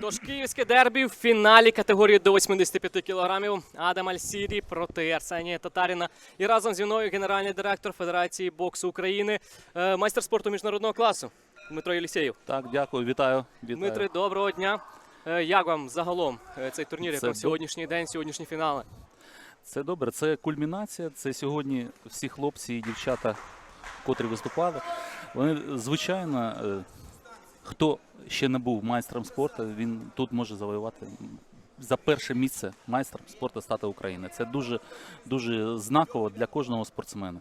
Тож київське дербі в фіналі категорії до 85 кілограмів Адам Альсірі проти Арсенія Татаріна. І разом зі мною генеральний директор Федерації боксу України, е, майстер спорту міжнародного класу Дмитро Єлісєєв. Так, дякую, вітаю. вітаю. Дмитре, доброго дня. Е, Як вам загалом е, цей турнір, як Це вам сьогоднішній день, сьогоднішні фінали? Це добре, це кульмінація. Це сьогодні всі хлопці і дівчата, котрі виступали. Вони, звичайно, хто ще не був майстром спорту, він тут може завоювати за перше місце майстром спорту стати України. Це дуже, дуже знаково для кожного спортсмена.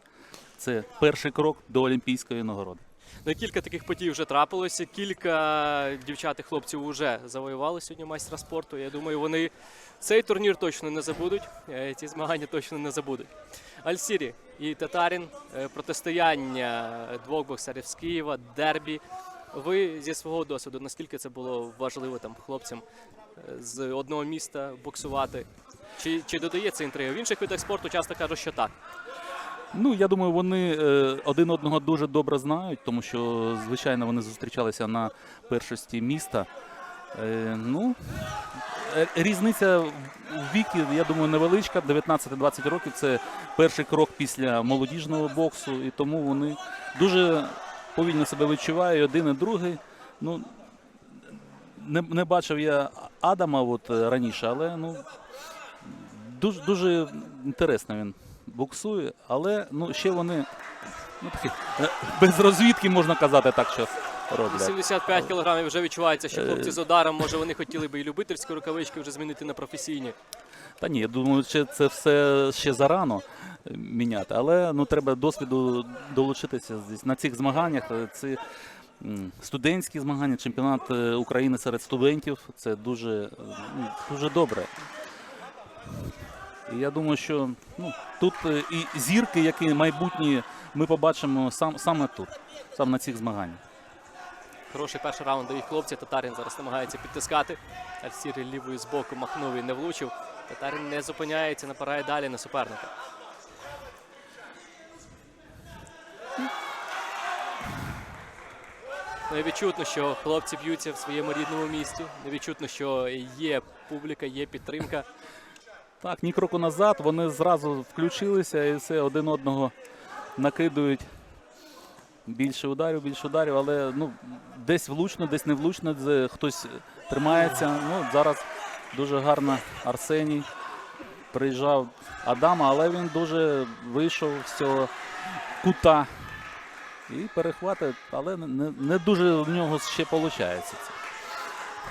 Це перший крок до олімпійської нагороди. Ну, кілька таких подій вже трапилося. Кілька дівчат і хлопців вже завоювали сьогодні майстра спорту. Я думаю, вони цей турнір точно не забудуть. е, Ці змагання точно не забудуть. Альсірі і Татарін, е, протистояння двох боксерів з Києва, дербі. Ви зі свого досвіду, наскільки це було важливо там хлопцям е, з одного міста боксувати? Чи, чи додає це інтриги? В інших видах спорту часто кажуть, що так. Ну, я думаю, вони е, один одного дуже добре знають, тому що, звичайно, вони зустрічалися на першості міста. Е, ну, різниця в вікі, я думаю, невеличка. 19-20 років це перший крок після молодіжного боксу, і тому вони дуже повільно себе відчувають, один і другий. Ну, не, не бачив я Адама от, е, раніше, але ну, дуже, дуже інтересно він боксує, але ну, ще вони ну, такі, е, без розвідки можна казати так, що роблять. 75 кілограмів вже відчувається, Е. що хлопці з ударом, може вони хотіли би і любительські рукавички вже змінити на професійні. Та ні, я думаю, що це все ще зарано е, міняти, але ну, треба досвіду долучитися на цих змаганнях. Це студентські змагання, чемпіонат е, України серед студентів. Це дуже, е, ну, дуже добре. І я думаю, що ну, тут і зірки, які майбутні, ми побачимо сам, саме тут, саме на цих змаганнях. Хороший перший раунд дають хлопці. Татарин зараз намагається підтискати. Альсірі лівою з боку махнув і не влучив. Татарин не зупиняється, напирає далі на суперника. Ну, і відчутно, що хлопці б'ються в своєму рідному місті. Відчутно, що є публіка, є підтримка. Так, ні кроку назад, вони зразу включилися і все один одного накидують. Більше ударів, більше ударів, але ну, десь влучно, десь не влучно, хтось тримається. Ну, зараз дуже гарно Арсеній приїжджав Адама, але він дуже вийшов з цього кута і перехватив, але не, не- дуже в нього ще виходить.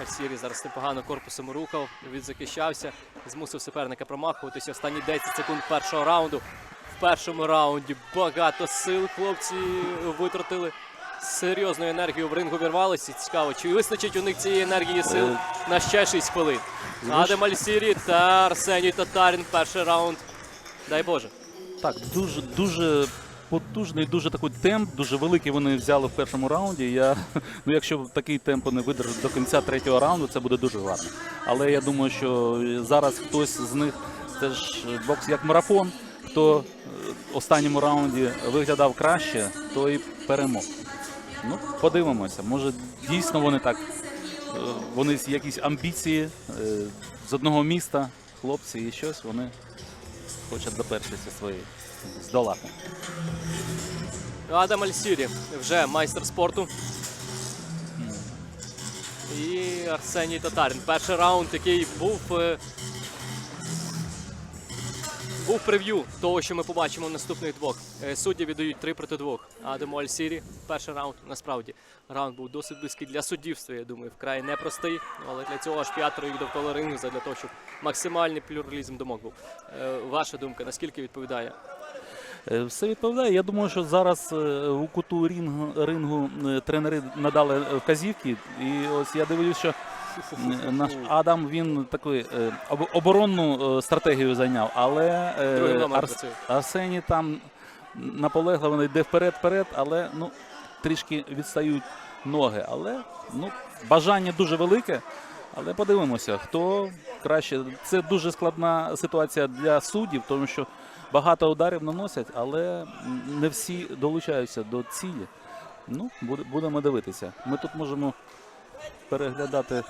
Альсірі зараз непогано корпусом рухав, відзахищався, змусив суперника промахуватися. Останні 10 секунд першого раунду. В першому раунді багато сил хлопці витратили. Серйозну енергію в рингу вірвалися. Цікаво, чи вистачить у них цієї енергії сил на ще 6 хвилин. Адем Альсірі та Арсеній Татарін. Перший раунд. Дай Боже. Так, дуже дуже потужний, дуже такий темп, дуже великий вони взяли в першому раунді. Я, ну, якщо такий темп вони видержать до кінця третього раунду, це буде дуже гарно. Але я думаю, що зараз хтось з них це ж бокс як марафон. Хто е, в останньому раунді виглядав краще, той перемог. Ну, подивимося. Може, дійсно вони так. е, Вони якісь амбіції е, з одного міста, хлопці, і щось вони хочуть до першості свої здолати. Адам Альсірі вже майстер спорту. І Арсеній Татарин. Перший раунд, який був. Був прев'ю того, що ми побачимо в наступних двох. Е, Судді віддають 3 проти 2. Адаму Альсірі. Перший раунд. Насправді раунд був досить близький для суддівства. Я думаю, вкрай непростий. Але для цього аж п'ятеро їх довкола рингу, для того, щоб максимальний плюралізм думок був. Е, Ваша думка, наскільки відповідає? Е, Все відповідає. Я думаю, що зараз у куту рингу, рингу тренери надали вказівки. І ось я дивлюсь, що наш Адам він такий е, оборонну е, стратегію зайняв, але е, Арс- Арсеній там наполегливо йде вперед-вперед, але ну, трішки відстають ноги. Але ну, бажання дуже велике. Але подивимося, хто краще. Це дуже складна ситуація для суддів, тому що багато ударів наносять, але не всі долучаються до цілі. Ну, будемо дивитися. Ми тут можемо переглядати,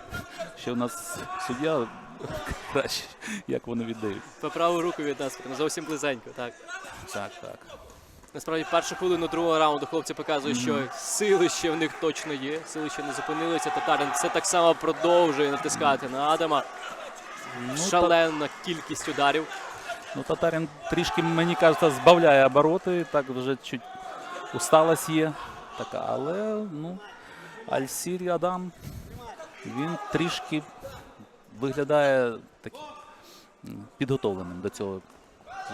що в нас суддя краще, як вони віддають. По праву руку від нас, прям зовсім близенько. Так. Так, так. Насправді, першу хвилину другого раунду хлопці показують, що сили ще в них точно є. Сили ще не зупинилися. Татарин все так само продовжує натискати на Адама. Ну, Шалена кількість ударів. Ну, Татарин трішки, мені кажеться, збавляє обороти, так вже чуть усталость є. Така, але ну, Альсірі Адам, він трішки виглядає таким підготовленим до цього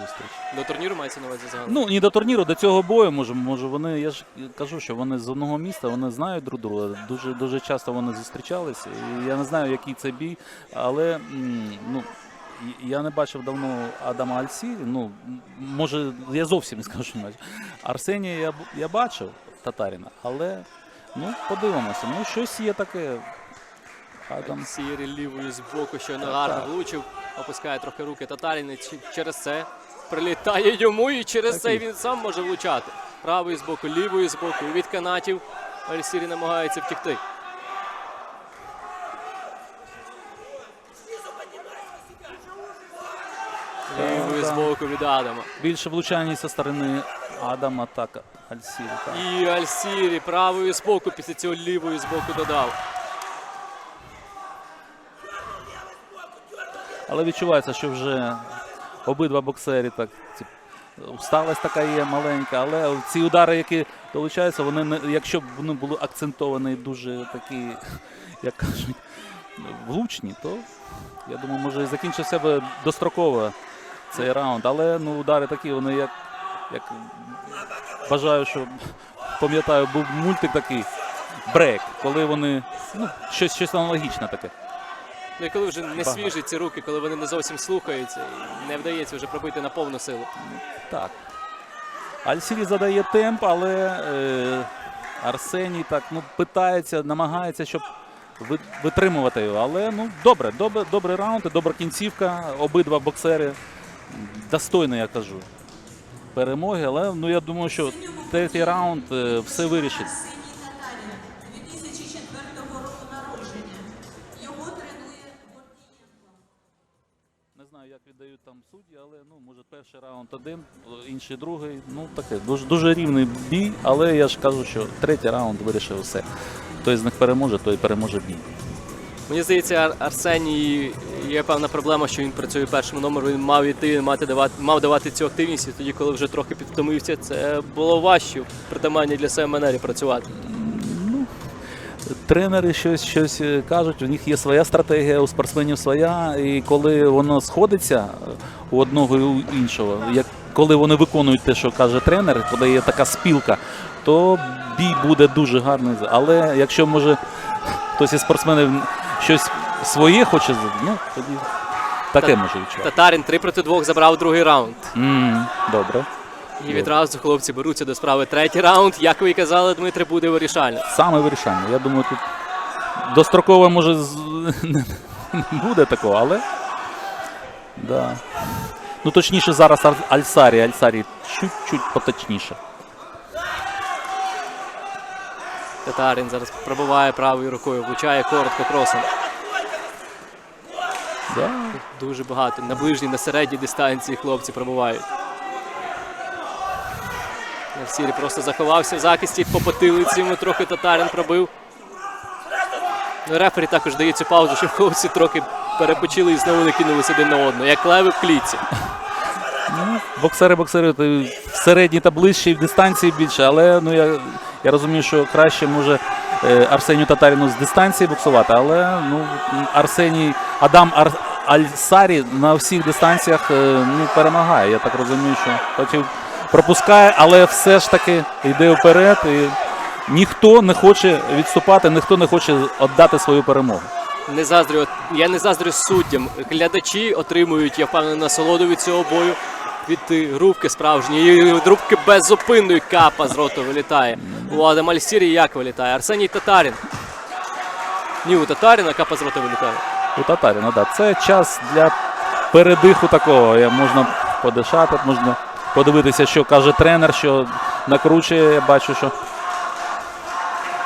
зустрічі. До турніру мається на увазі загалом. Ну, не до турніру, до цього бою, може, може вони, я ж кажу, що вони з одного міста, вони знають друг друга. Дуже, дуже часто вони зустрічалися. І я не знаю, який це бій, але ну, я не бачив давно Адама Альсірі. Ну, може, я зовсім не скажу. Арсенія я, я бачив Татаріна, але ну, подивимося. Ну, щось є таке. Адам. Сірі лівою з боку, що Так, гарно влучив, опускає трохи руки Татарин через це прилітає йому, і через Так це і- він сам може влучати. Правою з боку, лівою з боку. Від канатів Альсірі намагається втікти. Лівою з боку від Адама. Більше влучання зі сторони Адама, так, Альсірі. Так. І Альсірі правою з боку після цього лівою з боку додав. Але відчувається, що вже обидва боксері так. Усталость така є маленька, але ці удари, які долучаються, вони не, якщо б вони були акцентовані дуже такі, як кажуть, влучні, то я думаю, може і закінчився б достроково цей раунд. Але ну, удари такі, вони як, як бажаю, що пам'ятаю, був мультик такий брейк, коли вони ну, щось, щось аналогічне таке. Ну і коли вже не Багато. свіжі ці руки, коли вони не зовсім слухаються, і не вдається вже пробити на повну силу. Так. Альсірі задає темп, але е, Арсеній так ну, питається, намагається, щоб витримувати його. Але ну, добре, добре, добрий раунд, добра кінцівка. Обидва боксери достойні, я кажу. Перемоги, але ну, я думаю, що третій раунд е, все вирішить. 2004 року народження. Його тренує Не знаю, як віддають там судді, але ну, може перший раунд один, інший другий. Ну таке дуже, дуже рівний бій, але я ж кажу, що третій раунд вирішив все. Хто з них переможе, той переможе бій. Мені здається, Арсеній є певна проблема, що він працює першим номером. Він мав іти, мати давати, мав давати цю активність. І тоді, коли вже трохи підвтомився, це було важче в притаманній для себе манері працювати. Тренери щось, щось е, кажуть, у них є своя стратегія, у спортсменів своя. І коли воно сходиться у одного і у іншого, як коли вони виконують те, що каже тренер, коли є така спілка, то бій буде дуже гарний. Але якщо може хтось із спортсменів щось своє хоче, ну тоді таке Та- може відчувати. Татарин 3 проти 2 забрав другий раунд. М, Добре. І відразу хлопці беруться до справи. Третій раунд, як ви і казали, Дмитре, буде вирішальним. Саме вирішальне. Я думаю, тут достроково може з- не буде такого, але. Да. Ну точніше зараз Ар- Альсарі. Альсарі чуть-чуть поточніше. Татарин зараз пробиває правою рукою, влучає коротко кросом. Да. Дуже багато. На ближній, на середній дистанції хлопці пробувають. Сірі просто заховався в захисті, по потилиці йому трохи татарин пробив. Ну, рефері також дає цю паузу, щоб хлопці трохи перепочили і знову не кинулися один на одного, як леви в клітці. Ну, боксери, боксери в середній та ближче, і в дистанції більше, але ну, я, я розумію, що краще може е, Арсенію Татаріну з дистанції боксувати, але ну, Арсеній Адам Ар, Альсарі на всіх дистанціях е, ну, перемагає. Я так розумію, що хотів пропускає, але все ж таки йде вперед. І ніхто не хоче відступати, ніхто не хоче віддати свою перемогу. Не заздрю, я не заздрю суддям. Глядачі отримують, я впевнений, насолоду від цього бою. Від рубки справжньої, і від рубки беззупинної капа з роту вилітає. У Адама Альсірі як вилітає? Арсеній Татарін. Ні, у Татаріна капа з рота вилітає. У Татаріна, да. Це час для передиху такого. Можна подишати, можна подивитися, що каже тренер, що накручує. Я бачу, що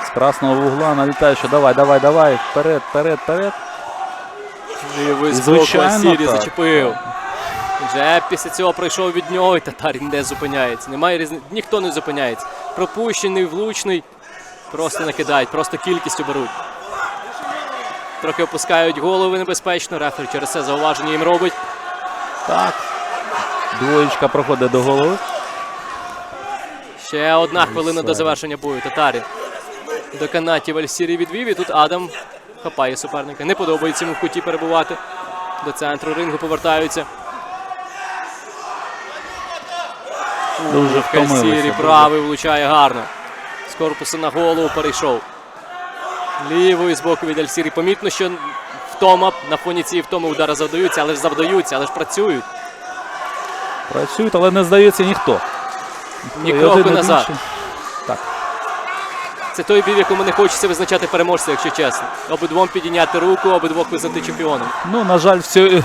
З красного вугла налітає, що давай, давай, давай, вперед, вперед, вперед. І, звичайно, Сірі так. зачепив. Вже після цього пройшов від нього і татарин не зупиняється. Немає різниці. Ніхто не зупиняється. Пропущений, влучний. Просто накидають, просто кількістю беруть. Трохи опускають голови небезпечно. Рефері через це зауваження їм робить. Так. Двоєчка проходить до голови. Ще одна хвилина до завершення бою. Татарин до канатів Альсірі відвів. І тут Адам хапає суперника. Не подобається йому в куті перебувати. До центру рингу повертаються. Дуже втомилися. правий влучає гарно. З корпусу на голову перейшов. Лівою з боку від Альсірі. Помітно, що втома на фоні цієї втоми удари завдаються, але ж завдаються, але ж працюють. Працюють, але не здається ніхто. Ні кроку назад. Так. Це той бій, в якому не хочеться визначати переможця, якщо чесно. Обидвом підійняти руку, обидвох визнати чемпіоном. Ну, на жаль, в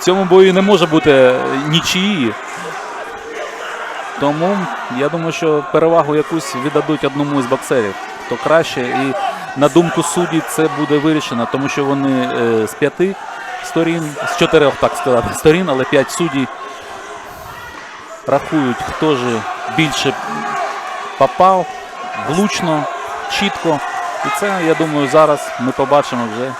цьому бою не може бути нічиї. Тому я думаю, що перевагу якусь віддадуть одному з боксерів, хто краще. І на думку судді це буде вирішено, тому що вони е, з п'яти сторін, з чотирьох, так сказати, сторін, але п'ять суддів рахують, хто ж більше попав, влучно, чітко. І це, я думаю, зараз ми побачимо вже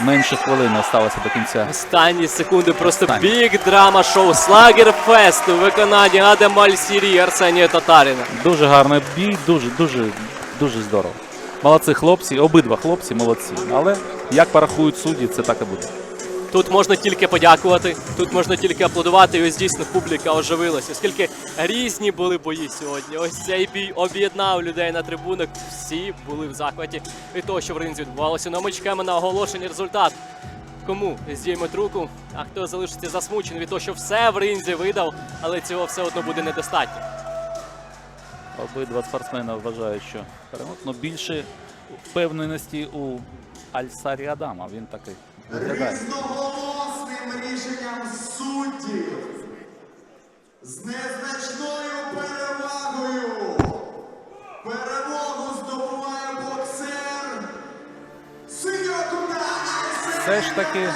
менше хвилини осталося до кінця. Останні секунди просто Останні. біг драма шоу Слагер Фест у виконанні Адема Альсірі і Арсенія Татаріна. Дуже гарний бій, дуже, дуже, дуже здорово. Молодці хлопці, обидва хлопці молодці. Але як порахують судді, це так і буде. Тут можна тільки подякувати, тут можна тільки аплодувати. І ось дійсно публіка оживилася. Оскільки різні були бої сьогодні. Ось цей бій об'єднав людей на трибунах. Всі були в захваті від того, що в ринзі відбувалося. Ну, ми чекаємо на оголошення результат. Кому здійме руку, а хто залишиться засмучений від того, що все в ринзі видав, але цього все одно буде недостатньо. Обидва спортсмени вважають, що перемог. Ну, більше впевненості у Альсарі Адама. Він такий. Різноголосним рішенням суддів з незначною перевагою перемогу здобуває боксер Синьокута Все ж таки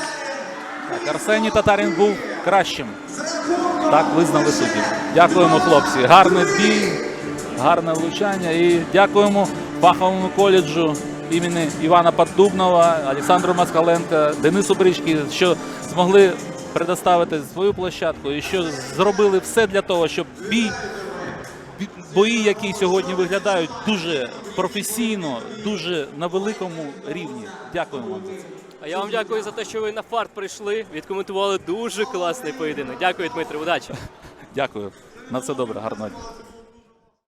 так, Арсеній Татарін був кращим. Так визнали судді. Дякуємо, хлопці. Гарний бій, гарне влучання. І дякуємо фаховому коледжу імені Івана Поддубнова, Олександру Москаленка, Денису Брички, що змогли предоставити свою площадку і що зробили все для того, щоб бій. Бої, які сьогодні виглядають дуже професійно, дуже на великому рівні. Дякуємо вам за це. А я вам дякую за те, що ви на фарт прийшли, відкоментували дуже класний поєдинок. Дякую, Дмитро, удачі. Дякую. На все добре, гарного дня.